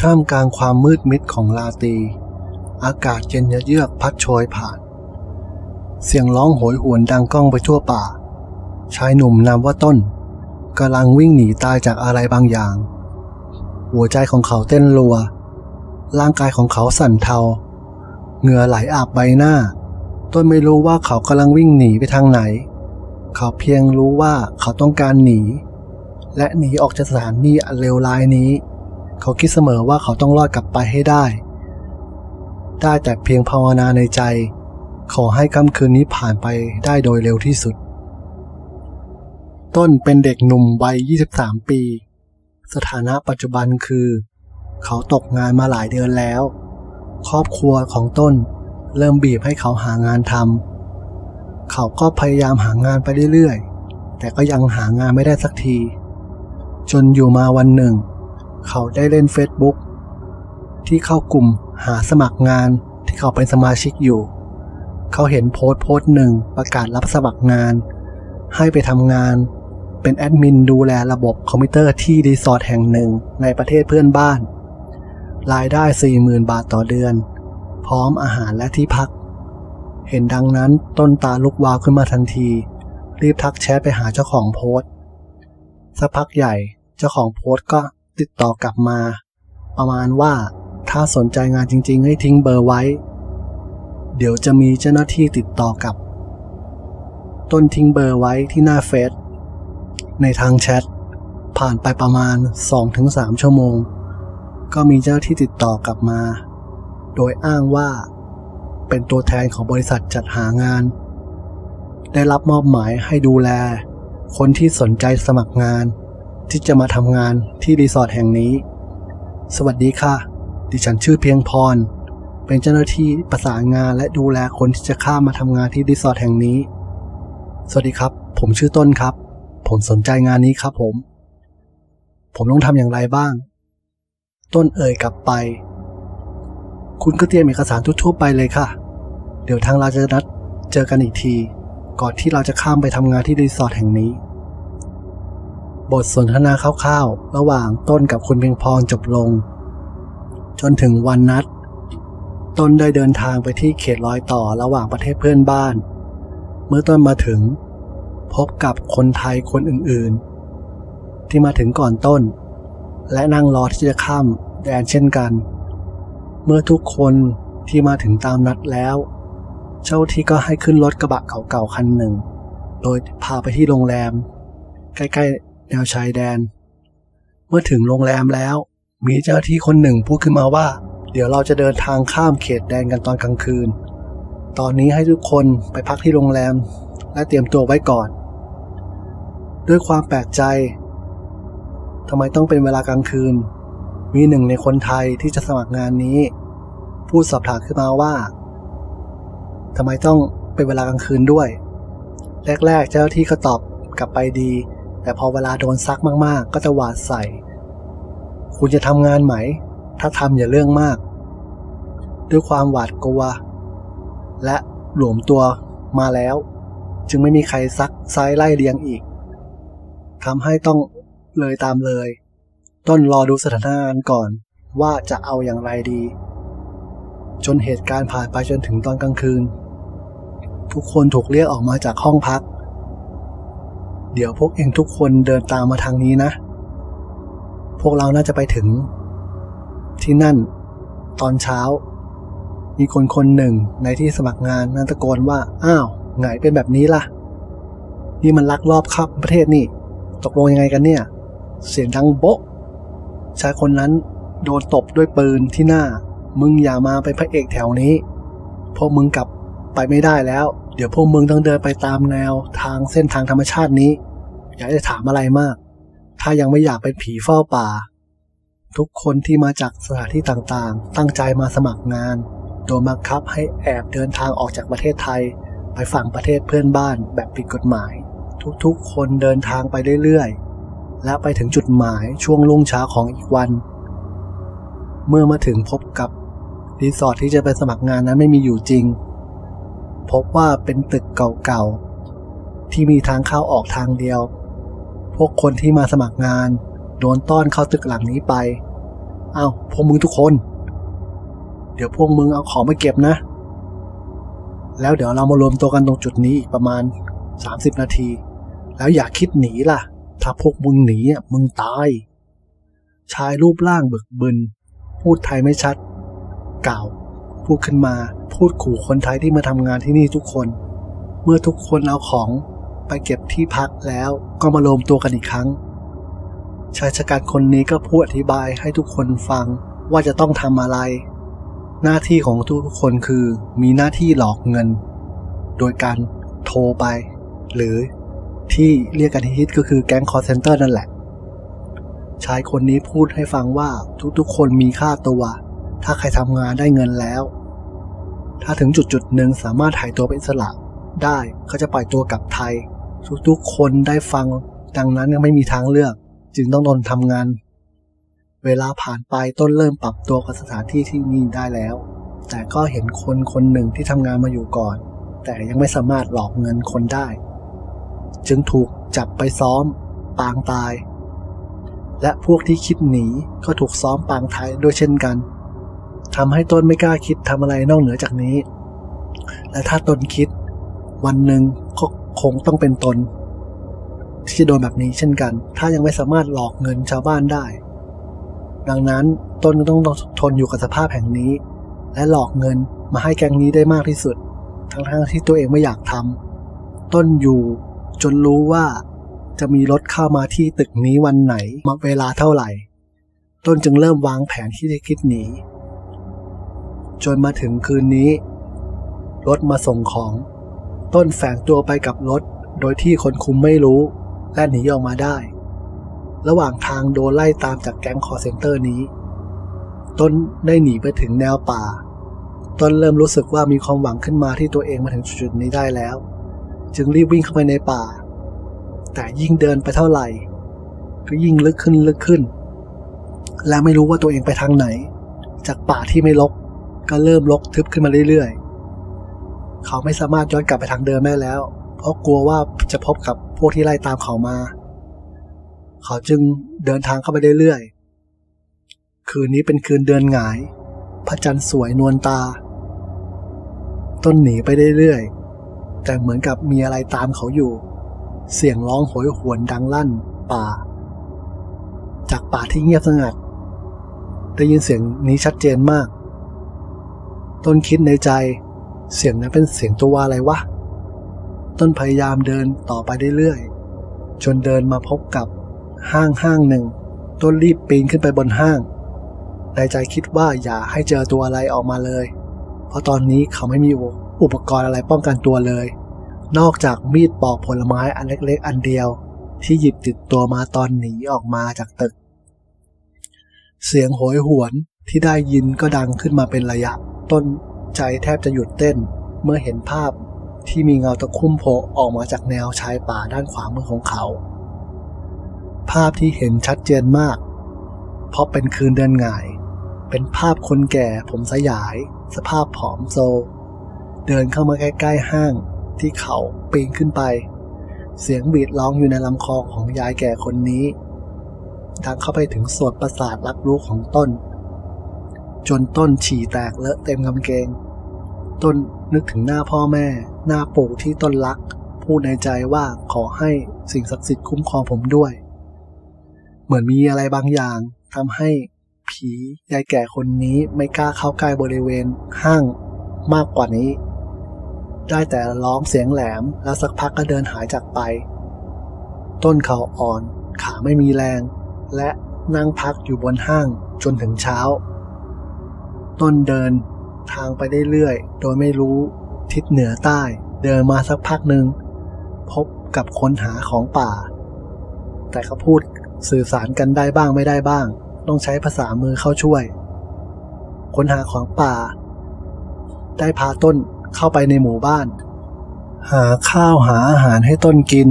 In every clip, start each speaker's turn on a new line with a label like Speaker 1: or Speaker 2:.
Speaker 1: ท่ามกลางความมืดมิดของลาตี อากาศเย็นเยือกพัดโชยผ่าน เสียงร้องโหยหวนดังก้องไปทั่วป่า ชายหนุ่มนามว่าต้นกำลังวิ่งหนีตายจากอะไรบางอย่าง หัวใจของเขาเต้นรัว ร่างกายของเขาสั่นเทา เหงื่อไหลอาบใบหน้า ต้นไม่รู้ว่าเขากำลังวิ่งหนีไปทางไหน เขาเพียงรู้ว่าเขาต้องการหนี และหนีออกจากสถานที่อันเลวร้ายนี้ เขาคิดเสมอว่าเขาต้องรอดกลับไปให้ได้ ได้แต่เพียงภาวนาในใจ ขอให้ค่ำคืนนี้ผ่านไปได้โดยเร็วที่สุด ต้นเป็นเด็กหนุ่มวัย 23 ปี สถานะปัจจุบันคือ เขาตกงานมาหลายเดือนแล้ว ครอบครัวของต้นเริ่มบีบให้เขาหางานทำเขาก็พยายามหางานไปเรื่อยๆ แต่ก็ยังหางานไม่ได้สักที จนอยู่มาวันหนึ่ง เขาได้เล่นเฟซบุ๊กที่เข้ากลุ่มหาสมัครงานที่เขาเป็นสมาชิกอยู่ เขาเห็นโพสต์โพสต์หนึ่งประกาศรับสมัครงาน ให้ไปทำงานเป็นแอดมินดูแลระบบคอมพิวเตอร์ที่รีสอร์ทแห่งหนึ่งในประเทศเพื่อนบ้าน รายได้ 40,000 บาทต่อเดือน พร้อมอาหารและที่พัก เห็นดังนั้นต้นตาลุกวาวขึ้นมาทันที รีบทักแชทไปหาเจ้าของโพสต์สักพักใหญ่เจ้าของโพสต์ก็ ติดต่อกลับมา ประมาณว่าถ้าสนใจงานจริง ๆ ให้ทิ้งเบอร์ไว้ เดี๋ยวจะมีเจ้าหน้าที่ติดต่อกลับ ต้นทิ้งเบอร์ไว้ที่หน้าเฟซในทางแชทผ่านไปประมาณ 2-3 ชั่วโมง ก็มีเจ้าหน้าที่ติดต่อกลับมา โดยอ้างว่าเป็นตัวแทนของบริษัทจัดหางาน ได้รับมอบหมายให้ดูแล คนที่สนใจสมัครงาน ที่จะมาทำงานที่รีสอร์ทแห่งนี้ สวัสดีค่ะ ดิฉันชื่อเพียงพร เป็นเจ้าหน้าที่ประสานงานและดูแลคนที่จะข้ามมาทำงานที่รีสอร์ทแห่งนี้ สวัสดีครับ ผมชื่อต้นครับ ผมสนใจงานนี้ครับผม ผมต้องทำอย่างไรบ้าง ต้นเอ่ยกลับไป คุณก็เตรียมเอกสารทั่วๆไปเลยค่ะ เดี๋ยวทางเราจะนัดเจอกันอีกที ก่อนที่เราจะข้ามไปทำงานที่รีสอร์ทแห่งนี้ บทสนทนาคร่าวๆ ระหว่างต้นกับคุณเพียงพรจบลง จนถึงวันนัด ต้นได้เดินทางไปที่เขตรอยต่อระหว่างประเทศเพื่อนบ้าน เมื่อต้นมาถึง พบกับคนไทยคนอื่นๆ ที่มาถึงก่อนต้น และนั่งรอที่จะข้ามแดนเช่นกัน เมื่อทุกคนที่มาถึงตามนัดแล้ว เจ้าที่ก็ให้ขึ้นรถกระบะเก่าๆคันหนึ่ง โดยพาไปที่โรงแรม ใกล้ๆ แนวชายแดน เมื่อถึงโรงแรมแล้ว มีเจ้าที่คนหนึ่งพูดขึ้นมาว่า เดี๋ยวเราจะเดินทางข้ามเขตแดนกันตอนกลางคืน ตอนนี้ให้ทุกคนไปพักที่โรงแรม และเตรียมตัวไว้ก่อน ด้วยความแปลกใจทำไมต้องเป็นเวลากลางคืน มีหนึ่งในคนไทยที่จะสมัครงานนี้ พูดสอบถามขึ้นมาว่าทำไมต้องเป็นเวลากลางคืนด้วย แรกๆ เจ้าหน้าที่ก็ตอบกลับไปดี แต่พอเวลาโดนซักมากๆ ก็จะหวาดใส่ คุณจะทำงานไหม ถ้าทำอย่าเรื่องมาก ด้วยความหวาดกลัว และหลวมตัวมาแล้ว จึงไม่มีใครซักไซไล่เลียงอีกทำให้ต้องเลยตามเลย ต้นรอดูสถานการณ์ก่อนว่าจะเอาอย่างไรดี จนเหตุการณ์ผ่านไปจนถึงตอนกลางคืน ทุกคนถูกเรียกออกมาจากห้องพัก เดี๋ยวพวกเองทุกคนเดินตามมาทางนี้นะ พวกเราน่าจะไปถึง ที่นั่น ตอนเช้า มีคนคนหนึ่งในที่สมัครงานนั่นตะโกนว่า อ้าวไงเป็นแบบนี้ล่ะ นี่มันลักลอบข้าประเทศนี่ ตกลงยังไงกันเนี่ย เสียงดังโบ๊ะชายคนนั้นโดนตบด้วยปืนที่หน้า มึงอย่ามาเป็นพระเอกแถวนี้พวกมึงกลับไปไม่ได้แล้ว เดี๋ยวพวกมึงต้องเดินไปตามแนวทางเส้นทางธรรมชาตินี้ อย่าได้ถามอะไรมาก ถ้ายังไม่อยากเป็นผีเฝ้าป่า ทุกคนที่มาจากสถานที่ต่างๆ ตั้งใจมาสมัครงาน โดนบังคับให้แอบเดินทางออกจากประเทศไทย ไปฝั่งประเทศเพื่อนบ้านแบบผิดกฎหมาย ทุกๆ คนเดินทางไปเรื่อยๆ และไปถึงจุดหมายช่วงรุ่งเช้าของอีกวัน เมื่อมาถึงพบกับรีสอร์ทที่จะไปสมัครงานนั้นไม่มีอยู่จริง พบว่าเป็นตึกเก่าๆ ที่มีทางเข้าออกทางเดียว พวกคนที่มาสมัครงาน โดนต้อนเข้าตึกหลังนี้ไปเอาพวกมึงทุกคน เดี๋ยวพวกมึงเอาของมาเก็บนะ แล้วเดี๋ยวเรามารวมตัวกันตรงจุดนี้อีกประมาณ 30 นาที แล้วอย่าคิดหนีล่ะ ถ้าพวกมึงหนีอะมึงตาย ชายรูปร่างบึกบึน พูดไทยไม่ชัด กล่าว พูดขึ้นมา พูดขู่คนไทยที่มาทำงานที่นี่ทุกคน เมื่อทุกคนเอาของไปเก็บที่พักแล้วก็มารวมตัวกันอีกครั้ง ชายชะกันคนนี้ก็พูดอธิบายให้ทุกคนฟังว่าจะต้องทำอะไร หน้าที่ของทุกๆคนคือมีหน้าที่หลอกเงิน โดยการโทรไป หรือที่เรียกกันฮิตก็คือแก๊งคอร์เซนเตอร์นั่นแหละ ชายคนนี้พูดให้ฟังว่าทุกๆคนมีค่าตัว ถ้าใครทำงานได้เงินแล้ว ถ้าถึงจุดจุดหนึ่งสามารถหายตัวเป็นอิสระได้เขาจะปล่อยตัวกลับไทย ทุกๆคนได้ฟัง ดังนั้นยังไม่มีทางเลือก จึงต้องทนทำงาน เวลาผ่านไปต้นเริ่มปรับตัวกับสถานที่ที่นี่ได้แล้ว แต่ก็เห็นคนคนหนึ่งที่ทำงานมาอยู่ก่อน แต่ยังไม่สามารถหลอกเงินคนได้ จึงถูกจับไปซ้อม ปางตาย และพวกที่คิดหนีก็ถูกซ้อมปางตายด้วยเช่นกัน ทำให้ต้นไม่กล้าคิดทำอะไรนอกเหนือจากนี้ และถ้าตนคิดวันหนึ่งก็คงต้องเป็นตน ที่จะโดนแบบนี้เช่นกัน ถ้ายังไม่สามารถหลอกเงินชาวบ้านได้ ดังนั้นต้นก็ต้องทนอยู่กับสภาพแห่งนี้ และหลอกเงินมาให้แก๊งนี้ได้มากที่สุด ทั้งๆที่ตัวเองไม่อยากทำต้นอยู่จนรู้ว่าจะมีรถเข้ามาที่ตึกนี้วันไหนมาเวลาเท่าไหร่ ต้นจึงเริ่มวางแผนที่จะคิดหนี จนมาถึงคืนนี้ รถมาส่งของ ต้นแฝงตัวไปกับรถ โดยที่คนคุมไม่รู้ และหนีออกมาได้ ระหว่างทางโดนไล่ตามจากแก๊งคอร์เซนเตอร์นี้ ต้นได้หนีไปถึงแนวป่า ต้นเริ่มรู้สึกว่ามีความหวังขึ้นมาที่ตัวเองมาถึงจุดนี้ได้แล้ว จึงรีบวิ่งเข้าไปในป่า แต่ยิ่งเดินไปเท่าไหร่ ก็ยิ่งลึกขึ้นลึกขึ้น และไม่รู้ว่าตัวเองไปทางไหน จากป่าที่ไม่รก ก็เริ่มรกทึบขึ้นมาเรื่อยๆ เขาไม่สามารถย้อนกลับไปทางเดิมได้แล้ว เพราะกลัวว่าจะพบกับพวกที่ไล่ตามเขามา เขาจึงเดินทางเข้าไปเรื่อยๆ คืนนี้เป็นคืนเดือนหงาย พระจันทร์สวยนวลตา ต้นหนีไปเรื่อยๆ แต่เหมือนกับมีอะไรตามเขาอยู่ เสียงร้องโหยหวนดังลั่น ป่า จากป่าที่เงียบสงัด ได้ยินเสียงนี้ชัดเจนมาก ต้นคิดในใจ เสียงนั้นเป็นเสียงตัวอะไรวะ ต้นพยายามเดินต่อไปเรื่อยๆ จนเดินมาพบกับห้างห้างหนึ่ง ต้นรีบปีนขึ้นไปบนห้าง ในใจคิดว่าอย่าให้เจอตัวอะไรออกมาเลย เพราะตอนนี้เขาไม่มีอุปกรณ์อะไรป้องกันตัวเลย นอกจากมีดปอกผลไม้อันเล็ก ๆ อันเดียว ที่หยิบติดตัวมาตอนหนีออกมาจากตึก เสียงโหยหวนที่ได้ยินก็ดังขึ้นมาเป็นระยะ ต้นใจแทบจะหยุดเต้นเมื่อเห็นภาพที่มีเงาตะคุ่มโผล่ออกมาจากแนวชายป่าด้านขวามือของเขา ภาพที่เห็นชัดเจนมาก เพราะเป็นคืนเดือนหงาย เป็นภาพคนแก่ผมสยาย สภาพผอมโซ เดินเข้ามาใกล้ๆห้างที่เขาปีนขึ้นไป เสียงบีดร้องอยู่ในลำคอของยายแก่คนนี้ดังเข้าไปถึงโสดประสาทรับรู้ของต้น จนต้นฉี่แตกเลอะเต็มกางเกง ต้นนึกถึงหน้าพ่อแม่ หน้าปู่ที่ต้นรัก พูดในใจว่าขอให้สิ่งศักดิ์สิทธิ์คุ้มครองผมด้วย เหมือนมีอะไรบางอย่างทำให้ผียายแก่คนนี้ไม่กล้าเข้าใกล้บริเวณห้างมากกว่านี้ ได้แต่ร้องเสียงแหลมแล้วสักพักก็เดินหายจากไป ต้นเขาอ่อน ขาไม่มีแรง และนั่งพักอยู่บนห้างจนถึงเช้า ต้นเดินทางไปเรื่อยๆ โดยไม่รู้ทิศเหนือใต้ เดินมาสักพักหนึ่ง พบกับคนหาของป่า แต่เขาพูดสื่อสารกันได้บ้างไม่ได้บ้าง ต้องใช้ภาษามือเข้าช่วยคนหาของป่า ได้พาต้นเข้าไปในหมู่บ้าน หาข้าวหาอาหารให้ต้นกิน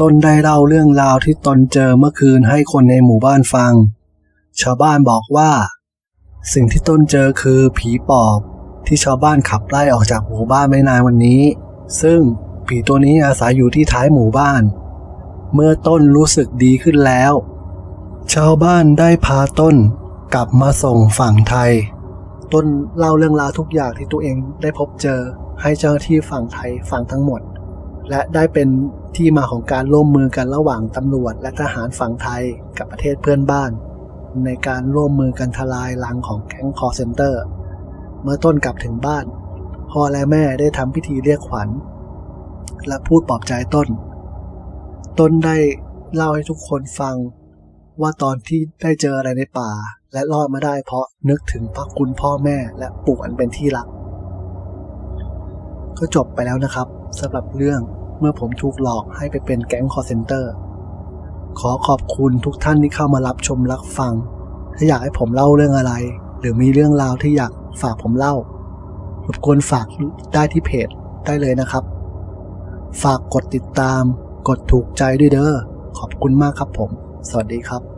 Speaker 1: ต้นได้เล่าเรื่องราวที่ตนเจอเมื่อคืนให้คนในหมู่บ้านฟัง ชาวบ้านบอกว่า สิ่งที่ต้นเจอคือผีปอบ ที่ชาวบ้านขับไล่ออกจากหมู่บ้านไม่นานวันนี้ ซึ่งผีตัวนี้อาศัยอยู่ที่ท้ายหมู่บ้าน เมื่อต้นรู้สึกดีขึ้นแล้ว ชาวบ้านได้พาต้นกลับมาส่งฝั่งไทย ต้นเล่าเรื่องราวทุกอย่างที่ตัวเองได้พบเจอให้เจ้าหน้าที่ฝั่งไทยฟังทั้งหมด และได้เป็นที่มาของการร่วมมือกันระหว่างตำรวจและทหารฝั่งไทยกับประเทศเพื่อนบ้าน ในการร่วมมือกันทลายลังของแก๊งคอร์เซนเตอร์ เมื่อต้นกลับถึงบ้าน พ่อและแม่ได้ทำพิธีเรียกขวัญ และพูดปลอบใจต้น ต้นได้เล่าให้ทุกคนฟังว่าตอนที่ได้เจออะไรในป่า และรอดมาได้เพราะนึกถึงพระคุณพ่อแม่และปู่อันเป็นที่รัก ก็จบไปแล้วนะครับสำหรับเรื่องเมื่อผมถูกหลอกให้ไปเป็นแก๊งคอร์เซนเตอร์ ขอขอบคุณทุกท่านที่เข้ามารับชมรับฟัง ถ้าอยากให้ผมเล่าเรื่องอะไร หรือมีเรื่องราวที่อยากฝากผมเล่ารบกวนฝากได้ที่เพจได้เลยนะครับ ฝากกดติดตาม กดถูกใจด้วยเด้อขอบคุณมากครับผม สวัสดีครับ